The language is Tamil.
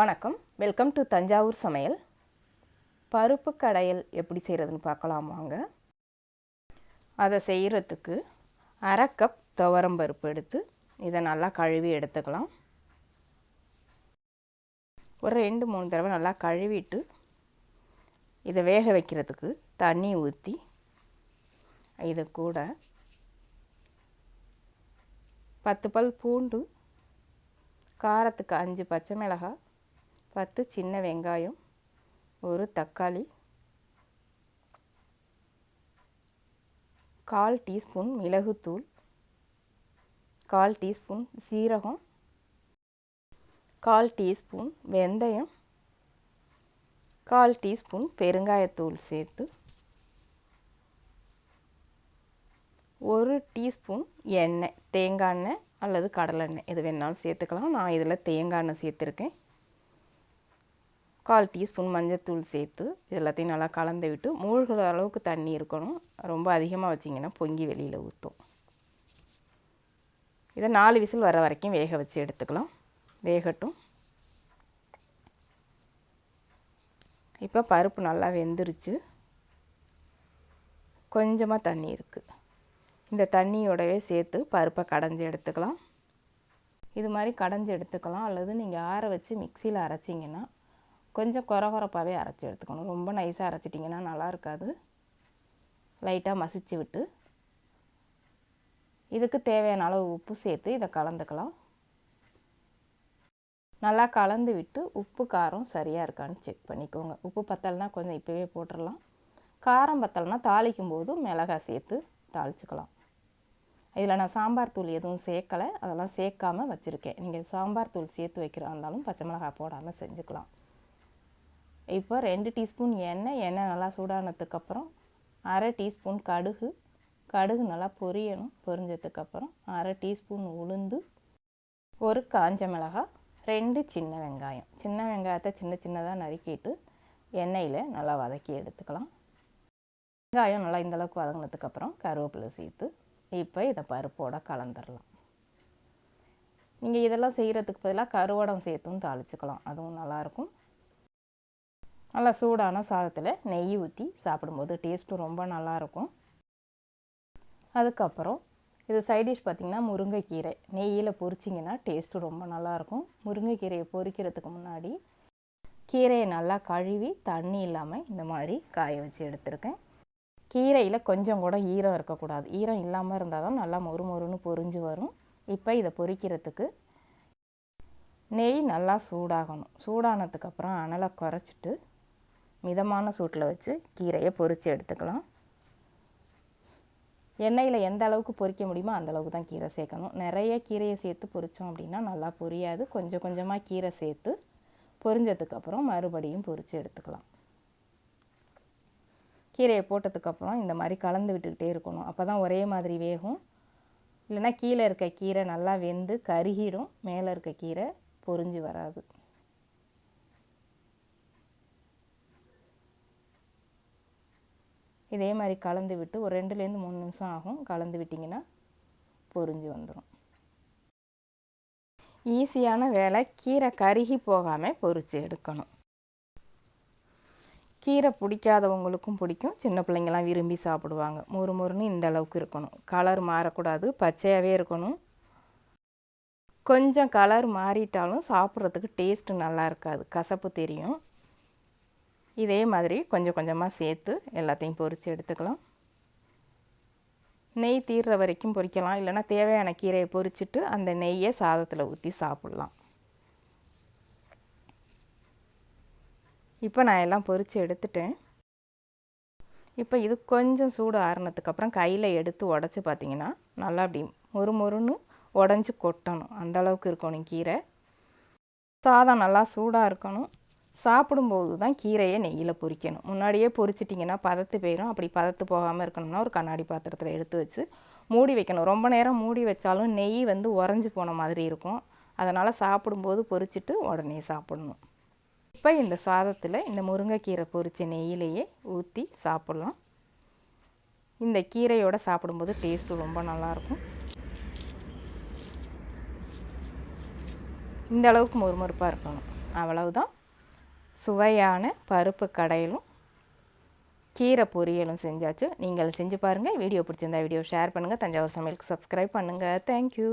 வணக்கம். வெல்கம் டு தஞ்சாவூர் சமையல். பருப்பு கடையல் எப்படி செய்கிறதுன்னு பார்க்கலாம் வாங்க. அதை செய்கிறதுக்கு அரை கப் துவரம் பருப்பு எடுத்து இதை நல்லா கழுவி எடுத்துக்கலாம். ஒரு ரெண்டு மூணு தடவை நல்லா கழுவிட்டு இதை வேக வைக்கிறதுக்கு தண்ணி ஊற்றி இது கூட பத்து பல் பூண்டு காரத்துக்கு அஞ்சு பச்சை மிளகாய் பத்து சின்ன வெங்காயம் ஒரு தக்காளி கால் டீஸ்பூன் மிளகுத்தூள் கால் டீஸ்பூன் சீரகம் கால் டீஸ்பூன் வெந்தயம் கால் டீஸ்பூன் பெருங்காயத்தூள் சேர்த்து ஒரு டீஸ்பூன் எண்ணெய் தேங்காய் எண்ணெய் அல்லது கடலெண்ணெய் எது வேணாலும் சேர்த்துக்கலாம். நான் இதில் தேங்காய் எண்ணெய் சேர்த்துருக்கேன். கால் டீஸ்பூன் மஞ்சத்தூள் சேர்த்து எல்லாத்தையும் நல்லா கலந்து விட்டு மூழ்கிற அளவுக்கு தண்ணி இருக்கணும். ரொம்ப அதிகமாக வச்சிங்கன்னா பொங்கி வெளியில் ஊற்றும் இதை நாலு விசில் வர வரைக்கும் வேக வச்சு எடுத்துக்கலாம். வேகட்டும். இப்போ பருப்பு நல்லா வெந்துருச்சு. கொஞ்சமாக தண்ணி இருக்குது இந்த தண்ணியோடவே சேர்த்து பருப்பை கடைஞ்சி எடுத்துக்கலாம். இது மாதிரி கடைஞ்சி எடுத்துக்கலாம். அல்லது நீங்கள் ஆற வச்சு மிக்சியில் அரைச்சிங்கன்னா கொஞ்சம் குறகுறப்பாகவே அரைச்சி எடுத்துக்கணும். ரொம்ப நைஸாக அரைச்சிட்டிங்கன்னா நல்லா இருக்காது. லைட்டாக மசிச்சு விட்டு. இதுக்கு தேவையான அளவு உப்பு சேர்த்து இதை கலந்துக்கலாம். நல்லா கலந்து விட்டு உப்பு காரம் சரியாக இருக்கான்னு செக் பண்ணிக்கோங்க. உப்பு பத்தலைனா கொஞ்சம் இப்போவே போட்டுடலாம் காரம் பத்தலைனா தாளிக்கும் போது மிளகாய் சேர்த்து தாளிச்சுக்கலாம். இதில் நான் சாம்பார் தூள் எதுவும் சேர்க்கலை. அதெல்லாம் சேர்க்காமல் வச்சுருக்கேன். நீங்கள் சாம்பார் தூள் சேர்த்து வைக்கிறா இருந்தாலும் பச்சை மிளகாய் போடாமல் செஞ்சுக்கலாம். இப்போ ரெண்டு டீஸ்பூன் எண்ணெய் எண்ணெய் நல்லா சூடானதுக்கப்புறம் அரை டீஸ்பூன் கடுகு. கடுகு நல்லா பொரியணும் பொரிஞ்சதுக்கப்புறம் அரை டீஸ்பூன் உளுந்து ஒரு காஞ்ச மிளகாய் ரெண்டு சின்ன வெங்காயம். சின்ன வெங்காயத்தை சின்ன சின்னதாக நறுக்கிட்டு எண்ணெயில் நல்லா வதக்கி எடுத்துக்கலாம். வெங்காயம் நல்லா இந்தளவுக்கு வதங்கினதுக்கப்புறம் கருவேப்பிலை சேர்த்து இப்போ இதை பருப்போடு கலந்துடலாம் நீங்கள் இதெல்லாம் செய்கிறதுக்கு பதிலாக கருவடம் சேர்த்தும் தாளிச்சுக்கலாம். அதுவும் நல்லாயிருக்கும் நல்லா சூடான சாதத்தில் நெய் ஊற்றி சாப்பிடும்போது டேஸ்ட்டும் ரொம்ப நல்லாயிருக்கும். அதுக்கப்புறம் இது சைடிஷ் பார்த்திங்கன்னா முருங்கைக்கீரை. நெய்யில் பொரிச்சிங்கன்னா டேஸ்ட்டு ரொம்ப நல்லாயிருக்கும். முருங்கைக்கீரையை பொரிக்கிறதுக்கு முன்னாடி கீரையை நல்லா கழுவி தண்ணி இல்லாமல் இந்த மாதிரி காய வச்சு எடுத்திருக்கேன். கீரையில் கொஞ்சம் கூட ஈரம் இருக்கக்கூடாது. ஈரம் இல்லாமல் இருந்தால் தான் நல்லா மொறு மொறுன்னு பொரிஞ்சு வரும். இப்போ இதை பொரிக்கிறதுக்கு நெய் நல்லா சூடாகணும். சூடானதுக்கப்புறம் அனலை குறைச்சிட்டு மிதமான சூட்டில் வச்சு கீரையை பொரித்து எடுத்துக்கலாம். எண்ணெயில் எந்த அளவுக்கு பொறிக்க முடியுமோ அந்தளவுக்கு தான் கீரை சேர்க்கணும். நிறைய கீரையை சேர்த்து பொரித்தோம் அப்படின்னா நல்லா பொரியாது. கொஞ்சம் கொஞ்சமாக கீரை சேர்த்து பொரிஞ்சதுக்கப்புறம் மறுபடியும் பொரித்து எடுத்துக்கலாம். கீரையை போட்டதுக்கப்புறம் இந்த மாதிரி கலந்து விட்டுக்கிட்டே இருக்கணும். அப்போ தான் ஒரே மாதிரி வேகும். இல்லைன்னா கீழே இருக்க கீரை நல்லா வெந்து கருகிடும். மேலே இருக்க கீரை பொரிஞ்சு வராது. இதே மாதிரி கலந்து விட்டு ஒரு ரெண்டுலேருந்து மூணு நிமிஷம் ஆகும். கலந்து விட்டிங்கன்னா பொரிஞ்சு வந்துடும் ஈஸியான வேலை. கீரை கருகி போகாமல் பொறிச்சு எடுக்கணும். கீரை பிடிக்காதவங்களுக்கும் பிடிக்கும். சின்ன பிள்ளைங்களாம் விரும்பி சாப்பிடுவாங்க. மொறு மொறுன்னு இந்த அளவுக்கு இருக்கணும். கலர் மாறக்கூடாது. பச்சையாகவே இருக்கணும். கொஞ்சம் கலர் மாறிட்டாலும் சாப்பிட்றதுக்கு டேஸ்ட்டு நல்லா இருக்காது. கசப்பு தெரியும். இதே மாதிரி கொஞ்சம் கொஞ்சமாக சேர்த்து எல்லாத்தையும் பொரித்து எடுத்துக்கலாம். நெய் தீர்ற வரைக்கும் பொறிக்கலாம். இல்லைனா தேவையான கீரையை பொரிச்சிட்டு அந்த நெய்யை சாதத்தில் ஊற்றி சாப்பிட்லாம். இப்போ நான் எல்லாம் பொரித்து எடுத்துட்டேன். இப்போ இது கொஞ்சம் சூடு ஆறுனதுக்கப்புறம் கையில் எடுத்து உடச்சி பார்த்தீங்கன்னா நல்லா அப்படி மொறு மொறுன்னு உடஞ்சி கொட்டணும். அந்தளவுக்கு இருக்கணும் கீரை. சாதம் நல்லா சூடாக இருக்கணும். சாப்பிடும்போது தான் கீரையை நெய்யில் பொரிக்கணும் முன்னாடியே பொரிச்சிட்டிங்கன்னா பதத்து போயிடும் அப்படி பதத்து போகாமல் இருக்கணும்னா ஒரு கண்ணாடி பாத்திரத்தில் எடுத்து வச்சு மூடி வைக்கணும். ரொம்ப நேரம் மூடி வச்சாலும் நெய் வந்து உறைஞ்சி போன மாதிரி இருக்கும். அதனால் சாப்பிடும்போது பொரிச்சிட்டு உடனே சாப்பிடணும். இப்போ இந்த சாதத்தில் இந்த முருங்கைக்கீரை பொரித்த நெய்யிலேயே ஊற்றி சாப்பிட்லாம். இந்த கீரையோடு சாப்பிடும்போது டேஸ்ட்டு ரொம்ப நல்லாயிருக்கும் இந்த அளவுக்கு மொறுமொறுப்பாக இருக்கணும். அவ்வளவுதான். சுவையான பருப்பு கடையிலும் கீரை பொரியலும் செஞ்சாச்சு. நீங்கள் செஞ்சு பாருங்கள் வீடியோ பிடிச்சிருந்தா வீடியோ ஷேர் பண்ணுங்கள் தஞ்சாவூர் சமையலுக்கு சப்ஸ்கிரைப் பண்ணுங்கள் தேங்க்யூ